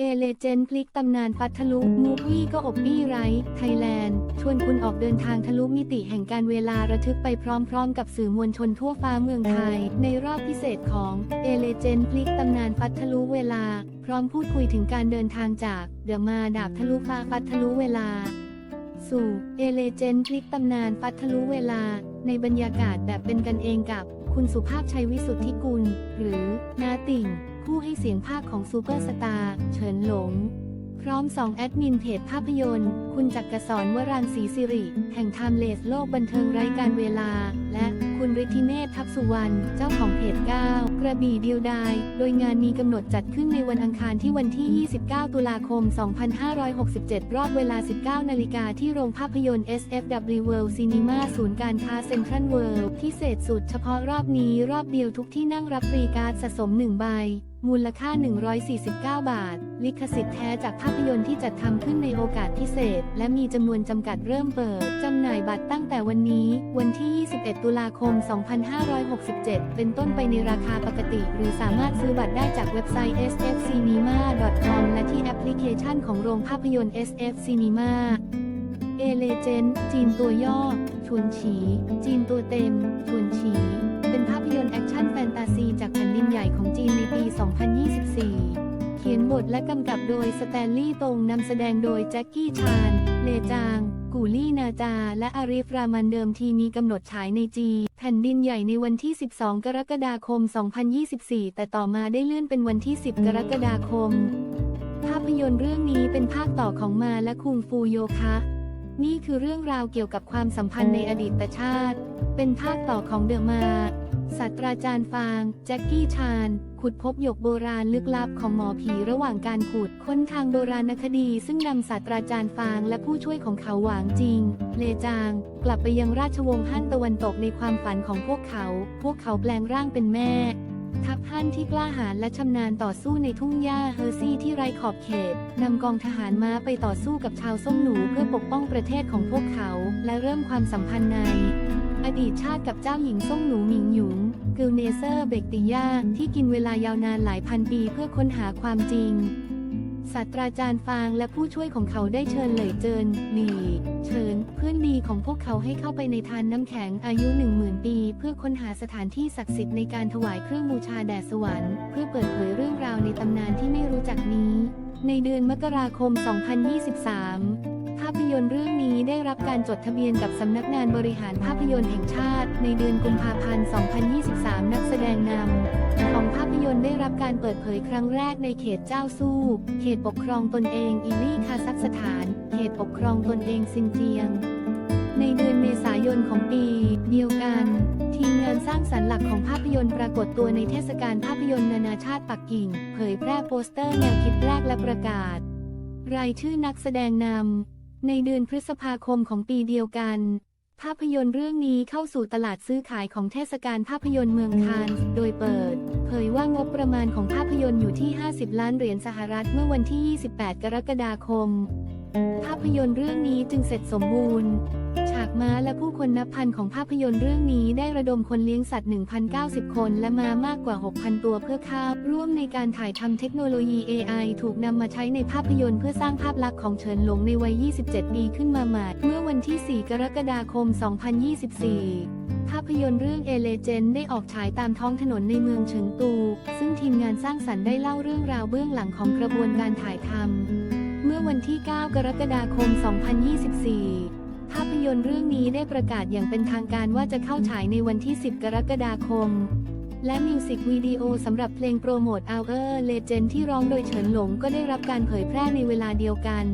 เอเลเจนพลิกตำนานปัททะลุมูฟวี่ก็อบบี้ไรท์ไทยแลนด์ ชวนคุณออกเดินทางทะลุมิติแห่งการเวลาระทึกไปพร้อมๆ กับสื่อมวลชนทั่วฟ้าเมืองไทย ในรอบพิเศษของเอเลเจนพลิกตำนานปัททะลุเวลา พร้อมพูดคุยถึงการเดินทางจากเดอะมาดาบทะลุฟ้าปัททะลุเวลา สู่เอเลเจนพลิกตำนานปัททะลุเวลา ในบรรยากาศแบบเป็นกันเองกับ คุณสุภาพชัยวิสุทธิกุล หรือนาติ่ง ผู้ให้เสียงภาคของซูเปอร์สตาร์เฉินหลง พร้อมสองแอดมินเพจภาพยนตร์ คุณจักรสอนวรังศรีสิริ แห่งไทม์เลสโลกบันเทิงไร้การเวลา และคุณฤทธิเนศทักษุวรรณเจ้าของเพจ9กระบี่ดียวดายโดยงานมีกำหนดจัดขึ้นในวันอังคารที่วันที่ 29 ตุลาคม 2567 รอบเวลา 19 นาฬิกาที่โรงภาพยนตร์ SFW World Cinema ศูนย์การค้าเซ็นทรัลเวิลด์พิเศษสุดเฉพาะรอบนี้รอบเดียวทุกที่นั่งรับฟรีการ์ดสะสม 1 ใบมูลค่า 149 บาท ลิขสิทธิ์แท้จากภาพยนตร์ที่จัดทำขึ้นในโอกาสพิเศษ และมีจำนวนจำกัดเริ่มเปิดจำหน่ายบัตรตั้งแต่วันนี้ วันที่ 21 ตุลาคม 2567 เป็นต้นไปในราคาปกติ หรือสามารถซื้อบัตรได้จากเว็บไซต์ sfcinema.com และที่แอปพลิเคชันของโรงภาพยนตร์ SF Cinema เอเลเจนจีนตัวย่อชวนฉี จีนตัวเต็มชวนฉี ยนตร์แอคชั่นแฟนตาซีจากแผ่นดินใหญ่ของจีนในปี 2024 เขียนบทและกำกับโดยสแตนลีย์ตงนำแสดงโดยแจ็คกี้ชาน เลจาง กูลี่นาจา และอาริฟรามันเดิมทีมีกำหนดฉายในจีนแผ่นดินใหญ่ในวันที่ 12 กรกฎาคม 2024 แต่ต่อมาได้เลื่อนเป็นวันที่ 10 กรกฎาคม ภาพยนตร์เรื่องนี้เป็นภาคต่อของมาและคุงฟูโยคะนี่คือเรื่องราวเกี่ยวกับความสัมพันธ์ในอดีตชาติ เป็นภาคต่อของเดอะมา ศาสตราจารย์ฟาง แจ็คกี้ชานขุดพบหยกโบราณลึกลับของหมอผีระหว่างการขุดค้นทางโบราณคดี ซึ่งนำศาสตราจารย์ฟางและผู้ช่วยของเขาหวางจริง เลจาง กลับไปยังราชวงศ์ฮั่นตะวันตกในความฝันของพวกเขา พวกเขาแปลงร่างเป็นแม่ ทัพฮั่นที่กล้าหาญและชำนาญต่อสู้ในทุ่งหญ้าเฮอร์ซี่ที่ไร้ขอบเขตนำกองทหารม้าไปต่อสู้กับชาวส้มหนูเพื่อปกป้องประเทศของพวกเขา และเริ่มความสัมพันธ์ใน อดีตชาติกับเจ้าหญิงส้มหนูหมิงหยุงกิลเนเซอร์เบกติยาที่กินเวลายาวนานหลายพันปีเพื่อค้นหาความจริงศาสตราจารย์ฟางและผู้ช่วยของเขาได้เชิญเหลยเจินหลีเชิญ เพื่อนดีของพวกเขาให้เข้าไปในทานน้ำแข็งอายุ10,000ปี เพื่อค้นหาสถานที่ศักดิ์สิทธิ์ในการถวายเครื่องบูชาแด่สวรรค์เพื่อเปิดเผยเรื่องราวในตำนานที่ไม่รู้จักนี้ ในเดือนมกราคม 2023ภาพ ยนตร์เรื่องนี้ได้รับการจดทะเบียนกับสำนักงานบริหารภาพยนตร์แห่งชาติ ในเดือนกุมภาพันธ์ 2023 นักแสดงนำของภาพยนตร์ได้รับการเปิดเผยครั้งแรกในเขตเจ้าสู้ เขตปกครองตนเองอิลี่คาซัคสถาน เขตปกครองตนเองซินเจียง ในเดือนเมษายนของปี เดียวกัน ทีมงานสร้างสรรค์หลักของภาพยนตร์ปรากฏตัวในเทศกาลภาพยนตร์นานาชาติปักกิ่ง เผยแพร่โปสเตอร์แนวคิดแรกและประกาศ รายชื่อนักแสดงนำ ในเดือนพฤษภาคมของปีเดียวกัน ภาพยนตร์เรื่องนี้เข้าสู่ตลาดซื้อขายของเทศกาลภาพยนตร์เมืองคานส์โดยเปิด เผยว่างบประมาณของภาพยนตร์อยู่ที่ 50 ล้านเหรียญสหรัฐเมื่อวันที่ 28 กรกฎาคม ภาพยนตร์เรื่องนี้จึงเสร็จสมบูรณ์ากม้าและผู้คนนับพันของภาพยนตร์เรื่องนี้ได้ระดมคนเลี้ยงสัตว์ 1,090 คน และม้ามากกว่า 6,000 ตัวเพื่อข้าร่วมในการถ่ายทำเทคโนโลยี AI ถูกนำมาใช้ในภาพยนตร์เพื่อสร้างภาพลักษณ์ของเฉินหลงในวัย 27 ปีขึ้นมาใหม่เมื่อวันที่ 4 กรกฎาคม 2024ภาพยนตร์เรื่องเอเลเจนได้ออกฉายตามท้องถนนในเมืองเฉิงตู ซึ่งทีมงานสร้างสรรค์ได้เล่าเรื่องราวเบื้องหลังของกระบวนการถ่ายทำ เมื่อวันที่ 9 กรกฎาคม 2024 ภาพยนตร์เรื่องนี้ได้ประกาศอย่างเป็นทางการว่าจะเข้าฉายในวันที่ 10 กรกฎาคม และมิวสิกวิดีโอสำหรับเพลงโปรโมท Our Legend ที่ร้องโดยเฉินหลงก็ได้รับการเผยแพร่ในเวลาเดียวกัน